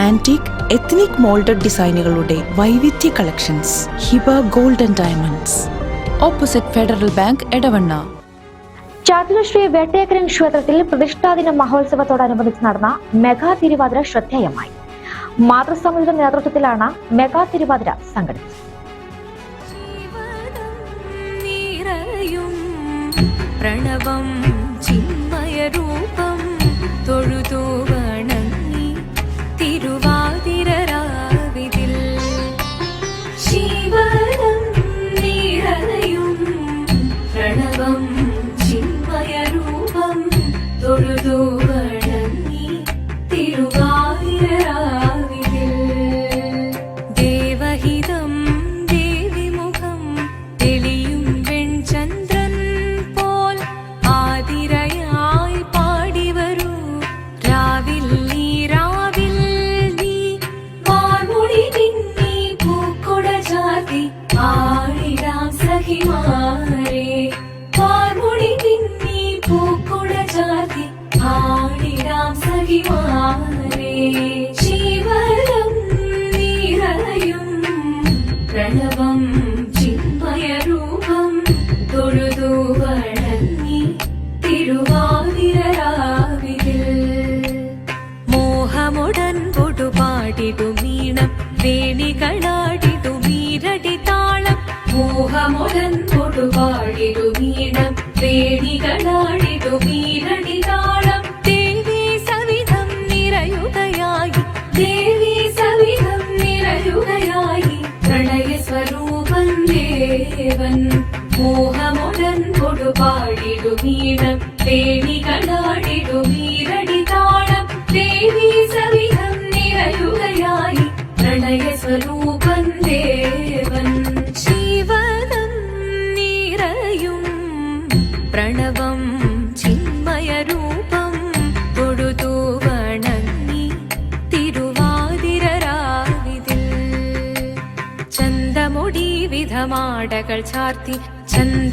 Antique ethnic moulded ഡിസൈനുകളുടെ വൈവിധ്യ collections Hiba golden diamonds opposite federal bank Edavanna. ചാത്തുശ്രീ വേട്ടയക്കരൻ ക്ഷേത്രത്തിൽ പ്രതിഷ്ഠാദിന മഹോത്സവത്തോടനുബന്ധിച്ച് നടന്ന മെഗാ തിരുവാതിര ശ്രദ്ധേയമായി. മാതൃസമിതിയുടെ നേതൃത്വത്തിലാണ് മെഗാ തിരുവാതിര സംഘടിപ്പിച്ചത്. പ്രണവം ചിന്മയ രൂപം തൊഴുതു മോഹമുടൻ പൊടുപാടിടു മീണം വേണികളാടിടു മീരടി താളം ദേവി സവിധം നിറയുകയായി ദേവി സവിധം നിറയുകയായി പ്രണയ സ്വരൂപൻ ദേവൻ മോഹമുടൻ കൊടുപാടിടുമീണം വേണികളാടിടുമീരടി താളം कर छाती छंद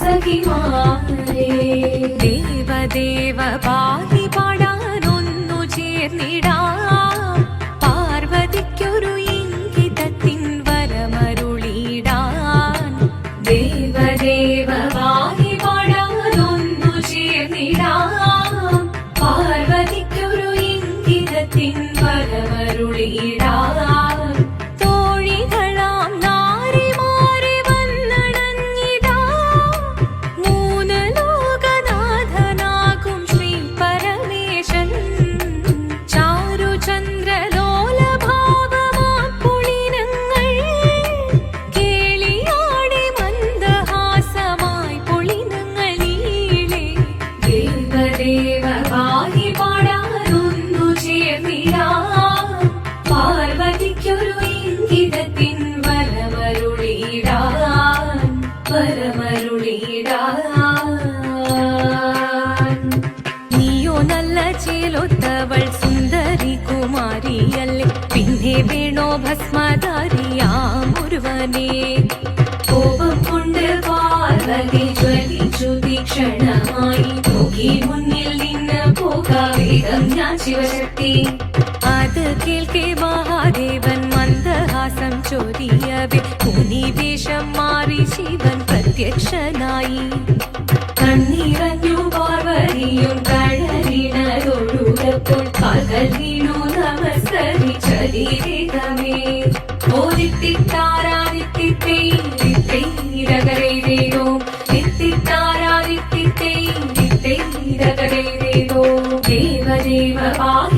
സഖിമാരെ. ദേവദേവ പാതി പാടാനൊന്നു ചേർന്നിടാം. പാർവതിക്കൊരു ഇംഗിതത്തിൻ വരമരുളിടാൻ ദേവദേവ പാതി ചേർന്നിടാം. പാർവതിക്കൊരു ഇംഗിതത്തിൻ ദേവമായി പാടാനൊന്നു ചേർന്നില്ല പാർവതിക്കൊരു ഇംഗിതത്തിൻ വരമരുളിയിടാ. വരമരുളിയിടാ. നീയോ പോകാവേഗം ഞാൻ ശിവശക്തി അത് കേൾക്കെ മഹാദേവൻ മന്ദഹാസം ചൊരിയവേ മുനിവേഷം മാറി ശിവൻ പ്രത്യക്ഷനായി കണ്ണീറഞ്ഞു പാർവതിയും കഴലിനതൊഴുകപ്പോൾ പകൽ വീണു നമസ്കരിച്ചരീരമേ ഓദിത്തിത്താരാദിത്തിത്തൈരകരേതോ ദേവദേവ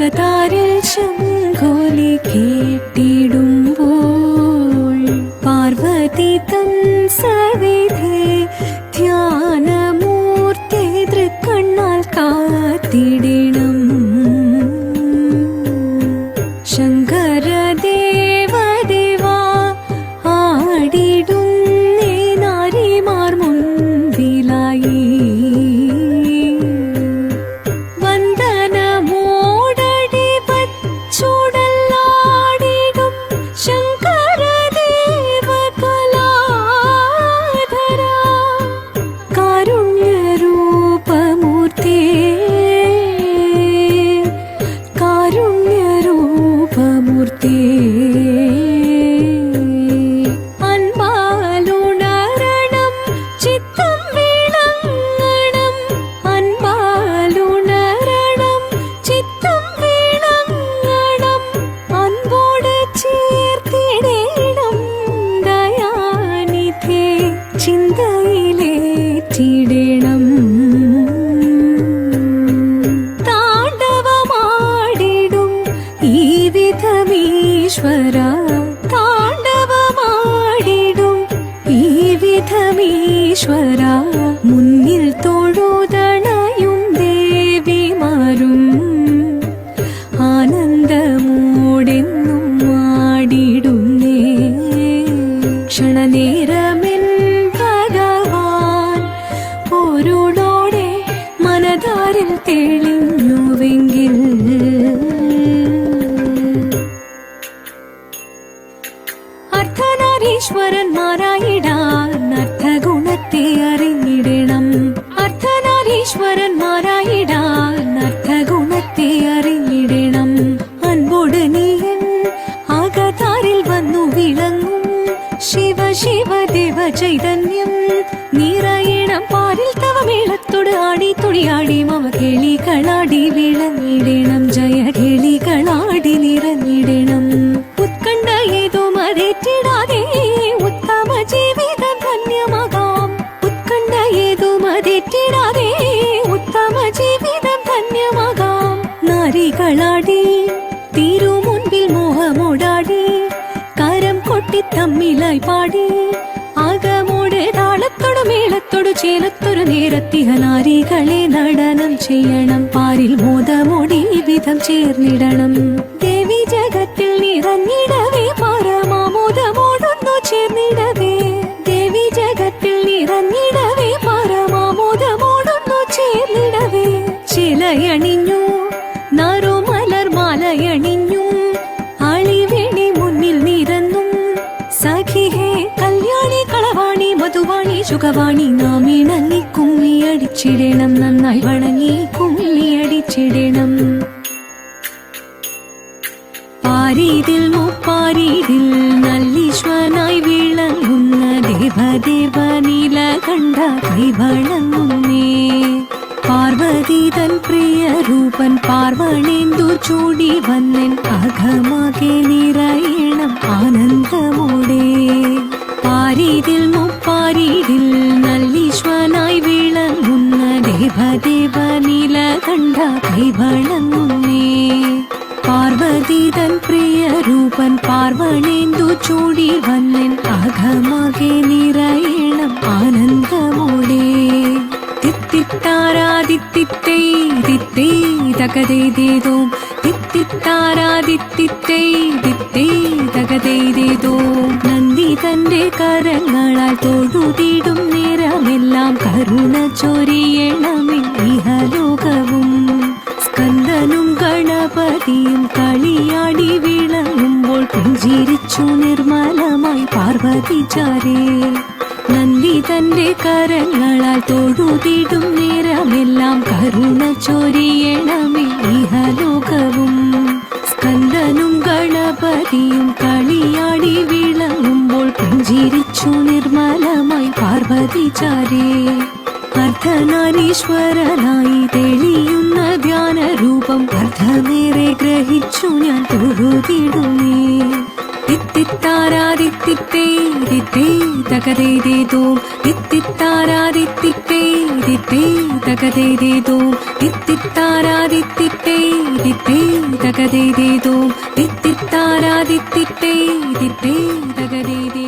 അകതാരിൽ ശംഖോലി കേട്ടിടുമ്പോൾ വിധമീശ്വര താണ്ഡവമാടിടും ഈ വിധമീശ്വര. മുന്നിൽ ശിവ ശിവ ചൈതന്യം നിറയണം പാരിൽ തവ മേളത്തോട് ആടി കേളി മമ കേളികളാടി വിളങ്ങിടണം ജയ കേളികളാടി നിറഞ്ഞിടണം. ഉത്കണ്ഠ ഏതോ മതേറ്റിടാതെ ഉത്തമ ജീവിതം ധന്യമാകാം. ഉത്കണ്ഠ ഏതോ മതേറ്റിടാതെ ഉത്തമ ജീവിതം ധന്യമാകാം. നാരികളാടി തീരു മുൻപിൽ മോഹമോടാടി കരം കൊട്ടി തമ്മിലായി പാടി നേരത്തിയ നാരികളെ നടനം ചെയ്യണം. പാരിൽ മോദമോടി വിധം ചേർന്നിടണം. ദേവി ജഗത്തിൽ നിറഞ്ഞിടവേ പരമാമോദമോടൊന്നു ചേർന്നിടവേ. ദേവി ജഗത്തിൽ നിറഞ്ഞിടവേ പരമാമോദമോടൊന്നു ചേർന്നിടവേ. ചിലയണിഞ്ഞു നറു മലർ മാലയണിഞ്ഞു അളിവെണി മുന്നിൽ നിരന്നു. സഖിഹേ കല്യാണി കളവാണി മധുവാണി സുഖവാണി നാമിണങ്ങി കുമ്മിയടിച്ചിടണം നന്നായി വണങ്ങി കുമ്മിയടിച്ചിടണം പാരീതിൽ മുപ്പാരീതിൽ നല്ലീശ്വനായി വിളങ്ങുന്ന ദേവദേവ നീല കണ്ട കൈവളങ്ങുന്നേ പാർവതി തൻ പ്രിയ രൂപൻ പാർവണേന്ദു ചൂടി വന്നൻ അകമാകെ നിറയണം ആനന്ദമോടെ. പാരീതിൽ മുപ്പാരീതിൽ ദേവദേവ നീല കണ്ട കൈവളങ്ങുന്നേ പാർവതി തൻ പ്രിയ രൂപൻ പാർവണേന്ദു ചൂടി വന്നൻ. അകമാകെ നിറയണം ആനന്ദമോടെ. തിത്തിത്താരാദിത്തിത്തേ തിത്തേ തകതേതേതോ തിത്തിത്താരാദിത്തിത്തേ തിത്തേ തകതേതേതോ നന്ദി തന്റെ കരങ്ങളാൽ തൊഴുതിടും നിറമെല്ലാം കരുണ ചൊരിയണമേ. ഇഹലോകവും സ്കന്ദനും ഗണപതിയും കളിയാടി വിളങ്ങുമ്പോൾ പുഞ്ചിരിച്ചു നിർമ്മലമായി പാർവതി ചാരേ നന്ദി തന്റെ കരങ്ങളാൽ തൊഴുതിടും നേരമെല്ലാം കരുണ ചൊരിയണമേ. ഇഹലോകവും സ്കന്ദനും ഗണപതിയും നിർമ്മലമായി പാർവതി ചാരേ അർദ്ധനാരീശ്വരനായി തെളിയുന്ന ധ്യാന രൂപം അർദ്ധമേറെ ഗ്രഹിച്ചു ഞാൻ തൊഴുതിടുന്നേ. തിത്തിത്താരാദിത്തിത്തേ ദിത്തേ തകതേതേതോം തിത്തിത്താരാദിത്തിത്തേ ദിത്തേ തകതേതേതോം തിത്തിത്താരാദിത്തിത്തേ ദിത്തേ തകതേതേതോം തിത്തിത്താരാദിത്തിത്തേ ദിത്തേ തകതേതേതോം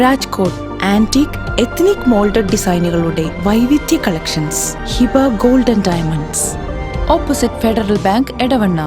Rajkot antique ethnic moulded ഡിസൈനുകളുടെ വൈവിധ്യ collections Hiba golden diamonds. Opposite federal bank Edavanna.